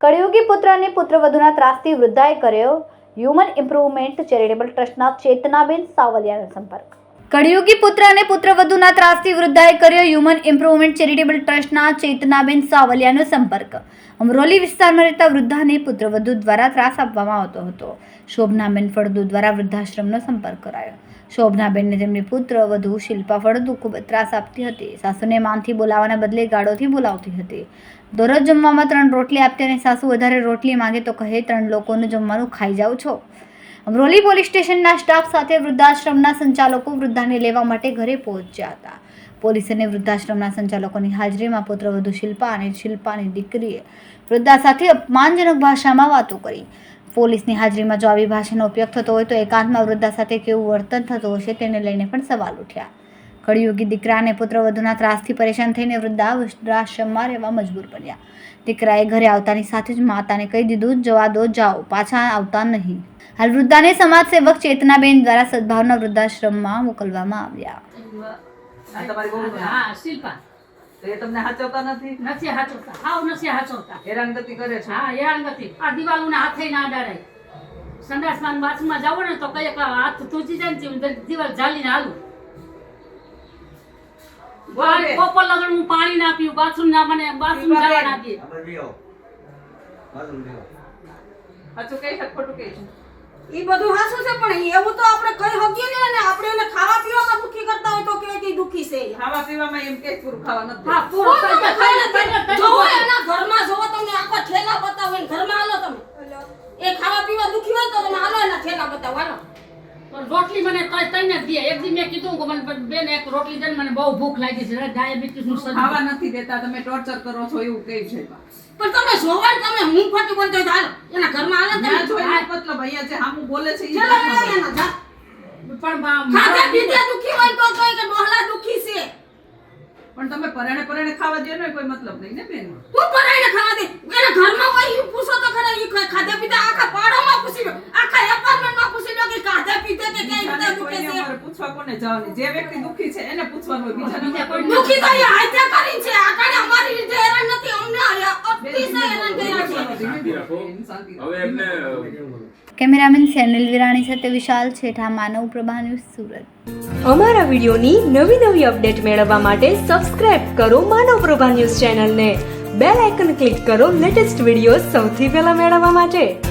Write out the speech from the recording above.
કળિયુગી પુત્ર અને પુત્રવધુના ત્રાસથી વૃદ્ધાએ કર્યો હ્યુમન ઇમ્પ્રુવમેન્ટ ચેરિટેબલ ટ્રસ્ટના ચેતનાબેન સાવલિયાનો સંપર્ક. કળિયુગી પુત્ર અને પુત્રવધુના ત્રાસથી વૃદ્ધાએ કર્યો હ્યુમન ઇમ્પ્રુવમેન્ટ ચેરિટેબલ ટ્રસ્ટના ચેતનાબેન સાવલિયાનો સંપર્ક. અમરોલી વિસ્તારમાં રહેતા વૃદ્ધાને પુત્રવધુ દ્વારા ત્રાસ આપવામાં આવતો હતો. શોભનાબેન ફળદુ દ્વારા વૃદ્ધાશ્રમનો સંપર્ક કરાયો. શોભનાબેનને તેમની પુત્ર વધુ શિલ્પા ફળદુ ખૂબ ત્રાસ આપતી હતી. સાસુને માનથી બોલાવવાના બદલે ગાળોથી બોલાવતી હતી. દરરોજ જમવામાં ત્રણ રોટલી આપતી અને સાસુ વધારે રોટલી માંગે તો કહે, ત્રણ લોકોનું જમવાનું ખાઈ જાઓ છો. અમરોલી પોલીસ સ્ટેશનના સ્ટાફ સાથે વૃદ્ધાશ્રમના સંચાલકો વૃદ્ધાને લેવા માટે ઘરે પહોંચ્યા હતા. પોલીસ અને વૃદ્ધાશ્રમના સંચાલકોની હાજરીમાં પુત્રવધુ શિલ્પા અને શિલ્પાની દીકરીએ વૃદ્ધા સાથે અપમાનજનક ભાષામાં વાતો કરી. પોલીસની હાજરીમાં જો આવી ભાષાનો ઉપયોગ થતો હોય તો એકાંતમાં વૃદ્ધા સાથે કેવું વર્તન થતું હશે તેને લઈને પણ સવાલ ઉઠ્યા. કળિયુગી દીકરા અને પુત્રવધુના ત્રાસથી પરેશાન થઈને વૃદ્ધા વૃદ્ધાશ્રમમાં રહેવા મજબૂર પડ્યા દીકરાએ ઘરે આવતાની સાથે જ માતાને કહી દીધું જવા દો જાઓ પાછા આવતા નહીં. હાલ વૃદ્ધાને સમાજ સેવક ચેતનાબેન દ્વારા સદભાવના વૃદ્ધાશ્રમમાં મોકલવામાં આવ્યા. આ તમારી બહુ શિલ્પા. એ તમને હાચવતા નથી? નથી હાચવતા. હાવ નથી હાચવતા. હેરાનગતિ કરે છે. હા હેરાનગતિ. આ દિવાલોને હાથે ના અડાડાય સંડાસમાં બાથરૂમમાં જાવ ને તો કઈ હાથ તૂટી જાય ને દિવાલ ઝાલીને હાલું. બોલે. કોપર લગન હું પાણી ના પીવું બાથરૂમ ના મને બાથરૂમ જવા દે. ના દે. હાચું કહે છે ખોટું કહે છે. ઈ બધું હાસું છે પણ એવું તો આપણે કઈ હગીએ ને અને આપણે એને ખાવા પીવામાં દુખી કરતા હોય તો કે કે દુખી છે ખાવા પીવામાં એમ કે પૂરું ખાવા નથી. હા પૂરો તો થઈ તમે જાય, ખાઈને થઈ જાય, થઈ જોવો જાય. એના ઘરમાં જોવો તમને આખા ઠેલા બતાવો એને ઘરમાં હાલો તમે એ ખાવા પીવા દુખી હોય તો તમે હાલો એના ઠેલા બતાવો હાલો પણ રોટલી મને જ દે. એક દી મેં કીધું કે મને બેન એક રોટલી દે મને બહુ ભૂખ લાગી છે. ડાયાબિટીસનું ખાવા નથી દેતા તમે ટોર્ચર કરો છો એવું કહે છે. પણ તમે જોવા તમે હું ખોટું બોલતો હાલ તો હાલો એના ઘરમાં હાલો ના તમે જોઈને મતલબ અહીંયા છે હામું બોલે છે પણ બા- ખાધા પીધા દુખી હોય તો કોઈ કે મોહલા દુખી છે. પણ તમે પરાણે પરાણે ખાવા દે ને કોઈ મતલબ નહીં ને બેન? તું પરાઈને ખાવા દે. એના ઘરમાં હોય ઈ પૂછો તો ખરા ઈ ખ- ખાધા પીધા આખા પાડોમાં પૂછી લો આખા એપાર્ટમેન્ટમાં પૂછી લો કે ખાધા પીધા કે કઈ રીતે દુખે કોઈને છે અમારે પૂછવા કોને જવાની? જે વ્યક્તિ દુખી છે એને પૂછવાનું હોય બીજાને બીજા કોઈ દુખી તો એ હાથે કરી છે. આ કારણે અમારી રીતે હેરાન નથી. અમને અતિશય હેરાન કર્યા છે. હવે એમને કેમેરામેન સેનિલ વિરાણી સાથે વિશાલ છેઠા માનવ પ્રભા ન્યૂઝ સુરત. અમારા વિડીયોની નવી નવી અપડેટ મેળવવા માટે સબસ્ક્રાઇબ કરો માનવ પ્રભા ન્યૂઝ ચેનલને. બેલ આઇકન ક્લિક કરો લેટેસ્ટ વીડિયો સૌથી પહેલા મેળવવા માટે.